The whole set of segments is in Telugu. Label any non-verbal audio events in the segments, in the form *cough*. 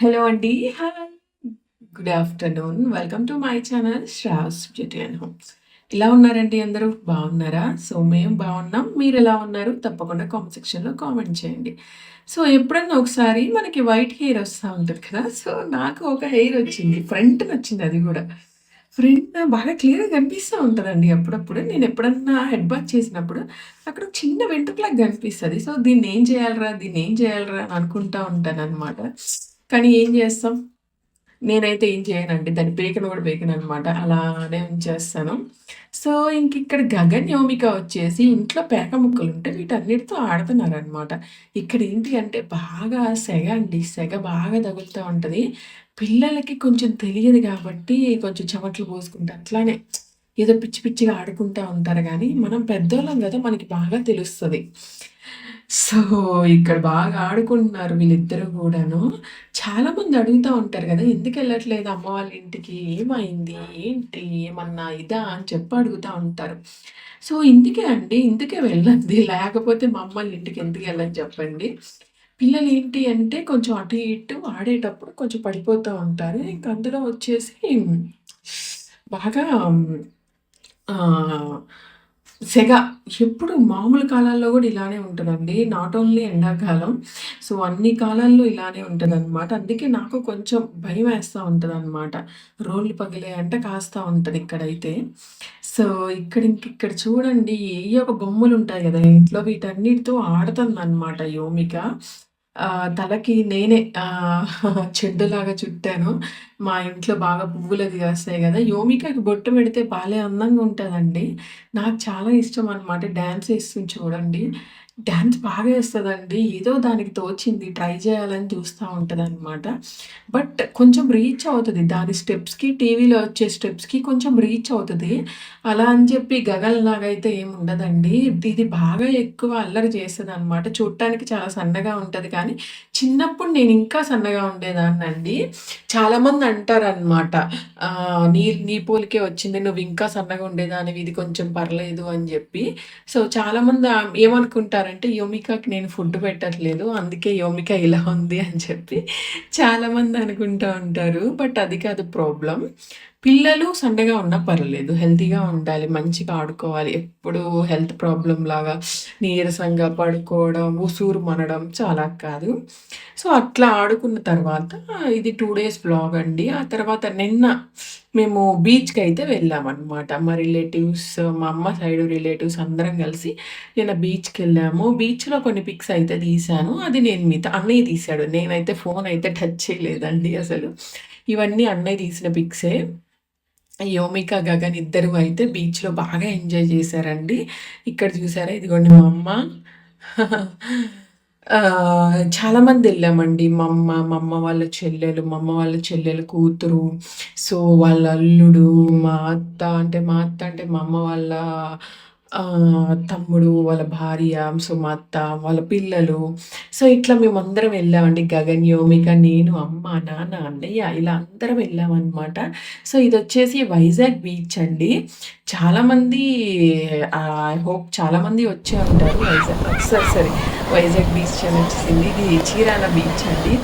హలో అండి. Hi. Good afternoon. Welcome to my channel Shravs beauty and homes. ఎలా ఉన్నారండి అందరూ? బాగున్నారా? సో, మేము బాగున్నాం. మీరు ఎలా ఉన్నారు? తప్పకుండా కామెంట్ సెక్షన్‌లో కామెంట్ చేయండి. సో, ఎప్పుడన్నా ఒకసారి మనకి వైట్ హెయిర్ వస్తూ ఉంటుంది కదా! సో, నాకు ఒక హెయిర్ వచ్చింది. ఫ్రంట్ నచ్చింది అది కూడా ఫ్రంట్ బాగా క్లియర్‌గా కనిపిస్తూ ఉంటుందండి అప్పుడప్పుడు. నేను ఎప్పుడన్నా హెడ్ బాత్ చేసినప్పుడు అక్కడ ఒక చిన్న వెంట్రుకలాగా కనిపిస్తుంది సో, దీన్ని ఏం చేయాలిరా? ఏం చేయాలిరా? అని అనుకుంటా ఉంటాననమాట. కానీ ఏం చేస్తాం? నేనైతే ఏం చేయనండి. దాని పేకను కూడా పీకననమాట. అలానే ఉంచేస్తాను. సో, ఇంకిక్కడ గగన్, యోమిక వచ్చేసి ఇంట్లో పేక ముక్కలు ఉంటే వీటన్నిటితో ఆడుతున్నారనమాట. ఇక్కడేంటి అంటే బాగా సెగ అండి. సెగ బాగా తగులుతూ ఉంటుంది పిల్లలకి కొంచెం తెలియదు కాబట్టి కొంచెం చెమట్లు పోసుకుంటా అట్లానే ఏదో పిచ్చి పిచ్చిగా ఆడుకుంటూ ఉంటారు కానీ మనం పెద్దోళ్ళం కదా మనకి బాగా తెలుస్తుంది సో, ఇక్కడ బాగా ఆడుకుంటున్నారు వీళ్ళిద్దరూ కూడాను చాలామంది అడుగుతూ ఉంటారు కదా ఎందుకు వెళ్ళట్లేదు అమ్మ వాళ్ళ ఇంటికి? ఏమైంది? ఏంటి? ఏమన్నా ఇదా? అని చెప్పి అడుగుతూ ఉంటారు. సో, ఇందుకే అండి. ఇందుకే వెళ్ళండి *laughs* లేకపోతే మా అమ్మోళ్ళ ఇంటికి వెళ్ళని చెప్పండి. పిల్లలు ఏంటి అంటే కొంచెం అటు ఇటు ఆడేటప్పుడు కొంచెం పడిపోతూ ఉంటారు. ఇంక అందులో వచ్చేసి బాగా సెగ ఎప్పుడు మామూలు కాలాల్లో కూడా ఇలానే ఉంటుందండి నాట్ ఓన్లీ ఎండాకాలం. సో, అన్ని కాలాల్లో ఇలానే ఉంటదనమాట. అందుకే నాకు కొంచెం భయం వేస్తూ ఉంటుంది అనమాట రోళ్ళు పగిలాయంటే కాస్తూ ఉంటుంది ఇక్కడైతే. సో, ఇక్కడ ఇంకిక్కడ చూడండి ఏయో ఒక బొమ్మలుంటాయి కదా ఇంట్లో వీటన్నిటితో ఆడుతుంది అనమాట యోమిక. ఆహ్, తలకి నేనే ఆహ్, చెడ్డులాగా చుట్టాను. మా ఇంట్లో బాగా పువ్వులది కాస్తాయి గదా! యోమికకి బొట్టు పెడితే భలే అందంగా ఉంటదండి. నాకు చాలా ఇష్టం అనమాట. డాన్స్ ఏస్తుంది చూడండి. డ్యాన్స్ బాగా వేస్తుందండి ఏదో దానికి తోచింది ట్రై చేయాలని చూస్తా ఉంటదనమాట. బట్ కొంచెం రీచ్ అవుతుంది దాని స్టెప్స్‌కి, టీవీలో వచ్చే స్టెప్స్‌కి కొంచెం రీచ్ అవుతుంది అలా అని చెప్పి గగల్లాగైతే అయితే ఏమి ఉండదండి. ఇది బాగా ఎక్కువ అల్లరి చేస్తుంది అనమాట చూడటానికి చాలా సన్నగా ఉంటుంది కానీ, చిన్నప్పుడు నేను ఇంకా సన్నగా ఉండేదాన్ని అండి చాలామంది అంటారనమాట. నీ నీ పోలికే వచ్చింది. నువ్వు ఇంకా సన్నగా ఉండేదానివి. ఇది కొంచెం పర్లేదు అని చెప్పి సో, చాలామంది ఏమనుకుంటారు అంటే యోమికకి నేను ఫుడ్ పెట్టట్లేదు. అందుకే యోమిక ఇలా ఉంది అని చెప్పి చాలామంది అనుకుంటా ఉంటారు. బట్ అది కాదు ప్రాబ్లం పిల్లలు సండగా ఉన్నా పర్లేదు. హెల్తీగా ఉండాలి. మంచిగా ఆడుకోవాలి. ఎప్పుడు హెల్త్ ప్రాబ్లం లాగా నీరసంగా పడుకోవడం, ఉసూరు మనడం చాలా కాదు. సో, అట్లా ఆడుకున్న తర్వాత ఇది టూ డేస్ బ్లాగ్ అండి. ఆ తర్వాత నిన్న మేము బీచ్కి అయితే వెళ్ళామనమాట. మా రిలేటివ్స్, మా అమ్మ సైడ్ రిలేటివ్స్ అందరం కలిసి నిన్న బీచ్‌కెళ్ళాము. బీచ్‌లో కొన్ని పిక్స్ అయితే తీశాను. అది నేను మీతో అన్నయ్య తీశాడు. నేనైతే ఫోన్ అయితే టచ్ చేయలేదండి అసలు. ఇవన్నీ అన్నయ్య తీసిన పిక్సే. యోమిక, గగన్ ఇద్దరు అయితే బీచ్‌లో బాగా ఎంజాయ్ చేశారండి. ఇక్కడ చూసారా ఇదిగోండి మా అమ్మ. చాలామంది వెళ్ళామండి మా అమ్మ, మా అమ్మ వాళ్ళ చెల్లెలు, మా అమ్మ వాళ్ళ చెల్లెలు కూతురు, సో, వాళ్ళ అల్లుడు, మా అత్త అంటే మా అత్త అంటే మా అమ్మ వాళ్ళ తమ్ముడు, వాళ్ళ భార్య, సో, మా అత్త, వాళ్ళ పిల్లలు. సో, ఇట్లా మేమందరం వెళ్ళామండి. గగన్, యోమిక, నేను, అమ్మ, నాన్న, అన్నయ్య ఇలా అందరం వెళ్ళామనమాట. సో, ఇదొచ్చేసి వైజాగ్ బీచ్ అండి. చాలామంది ఆహ్, ఐ హోప్ చాలామంది వచ్చే ఉంటారు Vizag sorry, sorry Vizag beach అని వచ్చేసింది. ఇది చీరాల బీచ్ అండి.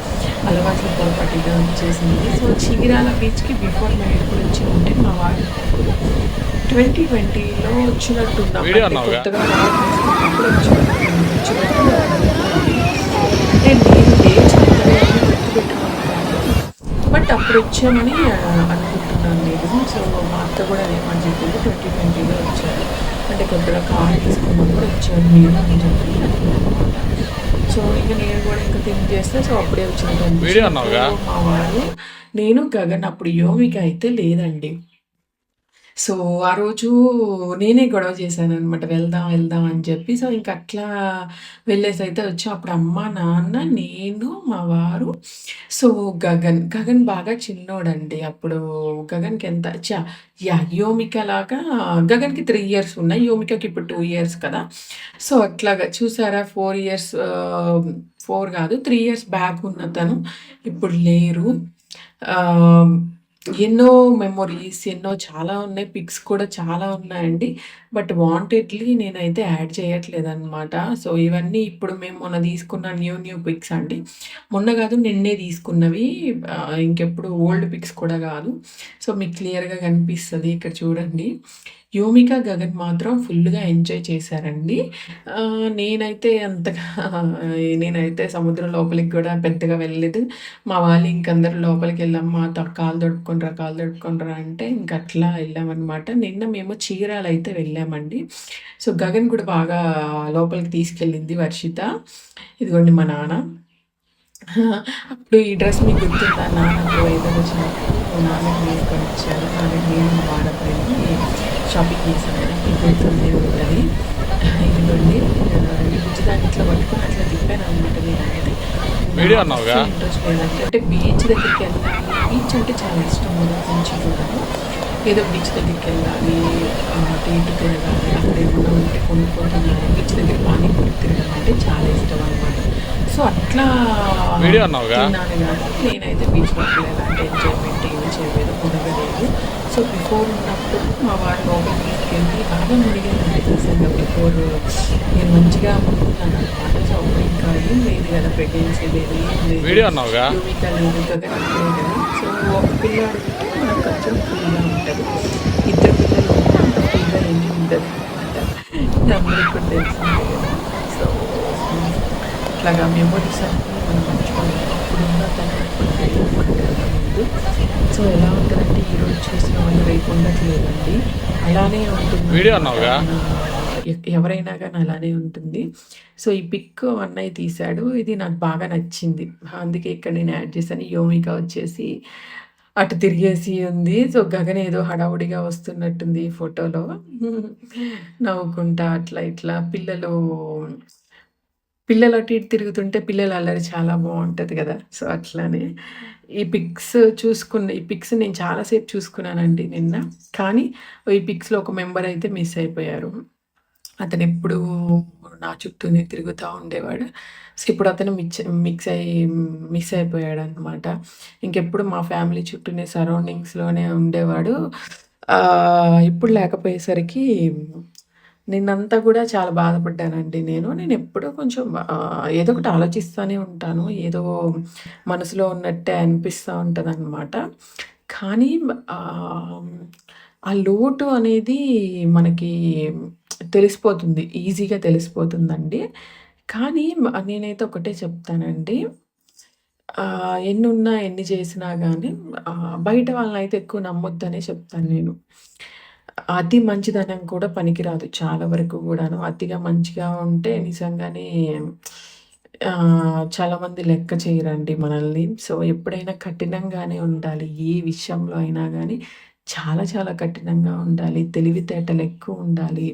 అలవాట్ల పొరపాటుగా వచ్చేసింది. సో, చీరాల బీచ్‌కి బిఫోర్ మేము గురించి ఉంటే మా వారు 2020లో వచ్చినట్టున్నాం. వీడియో అంటే అన్నావుగా? కొత్తగా కార్ తీసుకున్నప్పుడు వచ్చినట్టున్నాం. వచ్చినట్టు. అంటే నేను డేట్స్ అంతగా. బట్ అప్పుడు వచ్చామని అనుకుంటున్నాను నేను. సో, మా అత్త కూడా అదేమని చెప్పింది 2020లో వచ్చారు. అంటే కొత్తగా కార్ తీసుకున్నప్పుడు వచ్చారు మీరు అని చెప్పి. సో, ఇంక నేను కూడా ఇంక థింక్ చేస్తే సో, అప్పుడే వచ్చినట్టు? మా వారు, నేను, గగన్ అప్పుడు యోమిక అయితే లేదండి. సో, ఆ రోజు నేనే గొడవ చేశాను అనమాట వెళ్దాం, వెళ్దాం అని చెప్పి. సో, ఇంక అట్లా వెళ్ళేసైతే వచ్చి అప్పుడు అమ్మ, నాన్న, నేను, మా వారు, సో, గగన్. గగన్ బాగా చిన్నోడండి. అప్పుడు గగన్‌కి ఎంత చ యా యోమిక లాగా గగన్‌కి త్రీ ఇయర్స్ ఉన్నాయి. యోమికకి ఇప్పుడు టూ ఇయర్స్ కదా! సో, అట్లాగా చూసారా ఫోర్ ఇయర్స్ ఫోర్ కాదు త్రీ ఇయర్స్ బ్యాక్ ఉన్నతను ఇప్పుడు లేరు. ఎన్నో మెమోరీస్ ఎన్నో చాలా ఉన్నాయి. పిక్స్ కూడా చాలా ఉన్నాయండి. బట్ వాంటెడ్‌లీ నేనైతే యాడ్ చేయట్లేదు అనమాట సో, ఇవన్నీ ఇప్పుడు మేము మొన్న తీసుకున్న న్యూ న్యూ పిక్స్ అండి. మొన్న కాదు నిన్నే తీసుకున్నవి. ఇంకెప్పుడు ఓల్డ్ పిక్స్ కూడా కాదు. సో, మీకు క్లియర్‌గా కనిపిస్తుంది ఇక్కడ చూడండి. యోమిక, గగన్ మాత్రం ఫుల్‌గా ఎంజాయ్ చేశారండి. నేనైతే అంతగా నేనైతే సముద్రం లోపలికి కూడా పెద్దగా వెళ్ళలేదు. మా వాళ్ళు ఇంకందరూ లోపలికెళ్ళమ్మా త కాళ్ళు తడుపుకొనిరా, కాలు తడుపుకొనిరా అంటే ఇంక అట్లా వెళ్ళామన్నమాట నిన్న మేము చీరాలయితే వెళ్ళామండి. సో, గగన్ కూడా బాగా లోపలికి తీసుకెళ్ళింది వర్షిత. ఇదిగోండి మా నాన్న. *laughs* అప్పుడు ఈ డ్రెస్ మీకు గుర్తుందా? నాన్నకు ఏదో వచ్చినప్పుడు నాన్నకి వేసుకొనిచ్చారు. నాన్నకి నేను వాడకు వెళ్ళి షాపింగ్ కదా! మీకు గుర్తుండే ఉంటది. ఇదిగోండి దాన్ని ఇట్లా పట్టుకొని అట్లా తిప్పాననమాట నేనైతే. వీడియో అన్నావుగా? ఇంట్రెస్ట్ లేదండి. అంటే బీచ్ దగ్గరికెళ్ళాలి. బీచ్ అంటే చాలా ఇష్టం నుంచి కూడాను. ఏదో బీచ్ దగ్గరికెళ్ళాలి, ఆహ్, అటు ఇటు తిరగాలి, అక్కడ ఏమన్నా ఉంటే కొనుక్కొని తినాలి. బీచ్ దగ్గర పానీపూరి తినడం అంటే చాలా ఇష్టం అనమాట. సో, అట్లా? తిన్నాను గానీ నేనైతే బీచ్ లోపల ఎలాంటి ఎంజాయ్‌మెంట్ ఏమి చేయలేదు, మునగలేదు. సో, బిఫోర్ ఉన్నప్పుడు మా వారు లోపలికి తీసుకెళ్ళి బాగా నిజంగా బిఫోర్ నేను మంచిగా మునుగుతున్నాననమాట. సో, లేదు కదా! ప్రెగ్నెన్సీ లేదు. వీడియో అన్నావుగా? కదా! సో, ఒక పిల్లాడు ఉంటే మనకు కొంచెం ఫ్రీగా ఉంటది. ఇద్దరు పిల్లలు ఉంటే అంత ఏమి కూడా తెలిసిందే కదా! సో, మెమోరీస్ అన్నీ మనం తను ముందు. సో, ఎలా ఉంటదంటే ఈరోజు చూసిన వాళ్ళు రేపు ఉండట్లేదండి. అలానే ఉంటుంది. వీడియో అన్నావుగా? ఎ ఎవరైనా కానీ అలానే ఉంటుంది. సో, ఈ పిక్ అన్నయ్య తీశాడు. ఇది నాకు బాగా నచ్చింది. అందుకే ఇక్కడ నేను యాడ్ చేశాను. యోమిక వచ్చేసి అటు తిరిగేసి ఉంది. సో, గగన్ ఏదో హడావుడిగా వస్తున్నట్టుంది ఈ ఫోటోలో. నవ్వుకుంటా అట్లా ఇట్లా పిల్లలు పిల్లలు అటు ఇటు తిరుగుతుంటే పిల్లలు అల్లరి చాలా బాగుంటుంది కదా! సో, అట్లానే ఈ పిక్స్ చూసుకున్న ఈ పిక్స్ నేను చాలాసేపు చూసుకున్నానండి నిన్న. కానీ ఈ పిక్స్‌లో ఒక మెంబర్ అయితే మిస్ అయిపోయారు. అతనెప్పుడూ నా చుట్టూనే తిరుగుతా ఉండేవాడు. సో, ఇప్పుడు అతను మిచ్ మిక్స్ అయ్యి మిస్ అయిపోయాడనమాట. ఇంకెప్పుడు మా ఫ్యామిలీ చుట్టూనే సరౌండింగ్స్‌లోనే ఉండేవాడు. ఆహ్, ఇప్పుడు లేకపోయేసరికి నిన్నంతా కూడా చాలా బాధపడ్డానండి నేను. నేనెప్పుడూ కొంచెం ఆహ్, ఏదో ఒకటి ఆలోచిస్తానే ఉంటాను. ఏదో మనసులో ఉన్నట్టే అనిపిస్తా ఉంటదనమాట. కానీ ఆహ్, ఆ లోటు అనేది మనకి తెలిసిపోతుంది. ఈజీగా తెలిసిపోతుందండి. కానీ నేనైతే ఒకటే చెప్తానండి. ఎన్ని ఉన్నా ఎన్ని చేసినా కానీ బయట బయట వాళ్ళనైతే ఎక్కువ నమ్మొద్దనే చెప్తాను నేను. అతి మంచిదనం కూడా పనికిరాదు చాలా వరకు కూడాను అతిగా మంచిగా ఉంటే నిజంగానే చాలామంది లెక్క చేయరండి మనల్ని. సో, ఎప్పుడైనా కఠినంగానే ఉండాలి. ఏ విషయంలో అయినా కానీ చాలా చాలా కఠినంగా ఉండాలి. తెలివితేటలు ఎక్కువ ఉండాలి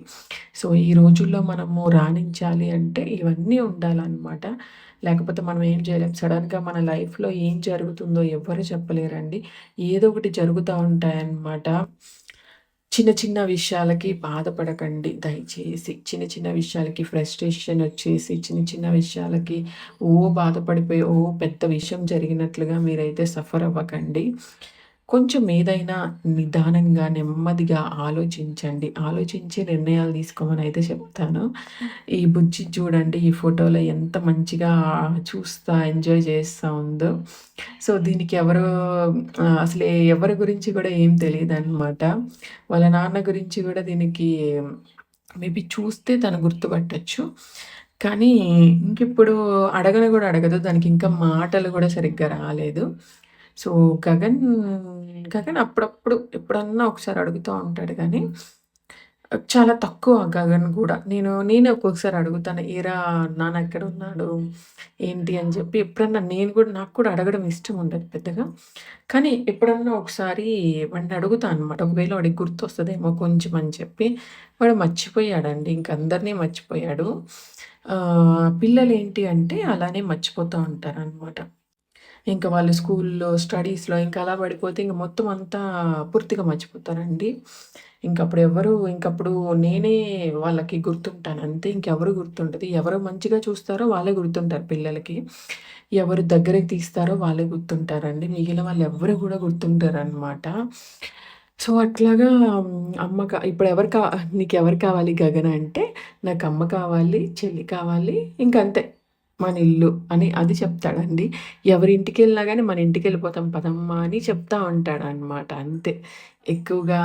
సో, ఈ రోజుల్లో మనము రాణించాలి అంటే ఇవన్నీ ఉండాలన్నమాట లేకపోతే మనం ఏం చేయలేం. సడన్గా మన లైఫ్‌లో ఏం జరుగుతుందో ఎవ్వరు చెప్పలేరండి. ఏదో ఒకటి జరుగుతూ ఉంటాయన్నమాట. చిన్న చిన్న విషయాలకి బాధపడకండి దయచేసి. చిన్న చిన్న విషయాలకి ఫ్రస్ట్రేషన్ వచ్చేసి, చిన్న చిన్న విషయాలకి ఓ బాధపడిపోయి, ఓ పెద్ద విషయం జరిగినట్లుగా మీరైతే సఫర్ అవ్వకండి. కొంచెం ఏదైనా నిదానంగా, నెమ్మదిగా ఆలోచించండి. ఆలోచించి నిర్ణయాలు తీసుకోమనైతే చెప్తాను. ఈ బుజ్జి చూడండి ఈ ఫోటోలో ఎంత మంచిగా చూస్తా, ఎంజాయ్ చేస్తూ ఉందో. సో, దీనికి ఎవరు అసలు ఎవరి గురించి కూడా ఏం తెలియదు అనమాట వాళ్ళ నాన్న గురించి కూడా దీనికి మేబీ చూస్తే తను గుర్తుపట్టొచ్చు. కానీ ఇంకిప్పుడు అడగను కూడా అడగదు. దానికి ఇంకా మాటలు కూడా సరిగ్గా రాలేదు. సో, గగన్, గగన్ అప్పుడప్పుడు ఎప్పుడన్నా ఒకసారి అడుగుతూ ఉంటాడు కానీ చాలా తక్కువ గగన్ కూడా నేను నేనే ఒక్కొక్కసారి అడుగుతాను. ఏరా నాన్న ఎక్కడ ఉన్నాడు ఏంటి అని చెప్పి ఎప్పుడన్నా నేను కూడా నాకు కూడా అడగడం ఇష్టం ఉండదు పెద్దగా. కానీ ఎప్పుడన్నా ఒకసారి వాడిని అడుగుతా అనమాట. ఒకవేళ వాడికి గుర్తొస్తదేమో కొంచెం అని చెప్పి. వాడు మర్చిపోయాడండి. ఇంక అందరిని మర్చిపోయాడు. పిల్లలు ఏంటి అంటే అలానే మర్చిపోతూ ఉంటారు అనమాట ఇంకా వాళ్ళు స్కూల్‌లో, స్టడీస్‌లో ఇంకా అలా పడిపోతే ఇంక మొత్తం అంతా పూర్తిగా మర్చిపోతారండి. ఇంకప్పుడు ఎవ్వరు ఇంకప్పుడు నేనే వాళ్ళకి గుర్తుంటాను అంతే. ఇంకెవరు గుర్తుండదు. ఎవరు మంచిగా చూస్తారో వాళ్ళే గుర్తుంటారు పిల్లలకి. ఎవరు దగ్గరికి తీస్తారో వాళ్ళే గుర్తుంటారండి. మిగిలిన వాళ్ళు ఎవ్వరు గుర్తుంటారు అనమాట సో, అట్లాగా అమ్మ కా ఇప్పుడు ఎవరు కా "నీకెవరు కావాలి గగన" అంటే, నాకు అమ్మ కావాలి, చెల్లి కావాలి, ఇంకంతే. మన ఇల్లు అని అది చెప్తాడండి. ఎవరింటికెళ్ళినా కానీ మన ఇంటికెళ్ళిపోతాం పదమ్మా అని చెప్తా ఉంటాడనమాట అంతే. ఎక్కువగా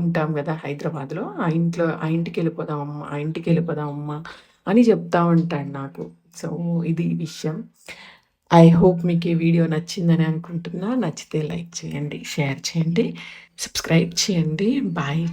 ఉంటాం కదా హైదరాబాద్‌లో. ఆ ఇంట్లో ఆ ఇంటికి వెళ్ళిపోదాం అమ్మా ఆ ఇంటికి వెళ్ళిపోదాం అమ్మా అని చెప్తా ఉంటాడు నాకు. సో, ఇది విషయం. ఐ హోప్ మీకు ఈ వీడియో నచ్చిందని అనుకుంటున్నా. నచ్చితే లైక్ చేయండి, షేర్ చేయండి, సబ్స్క్రైబ్ చేయండి. బాయ్.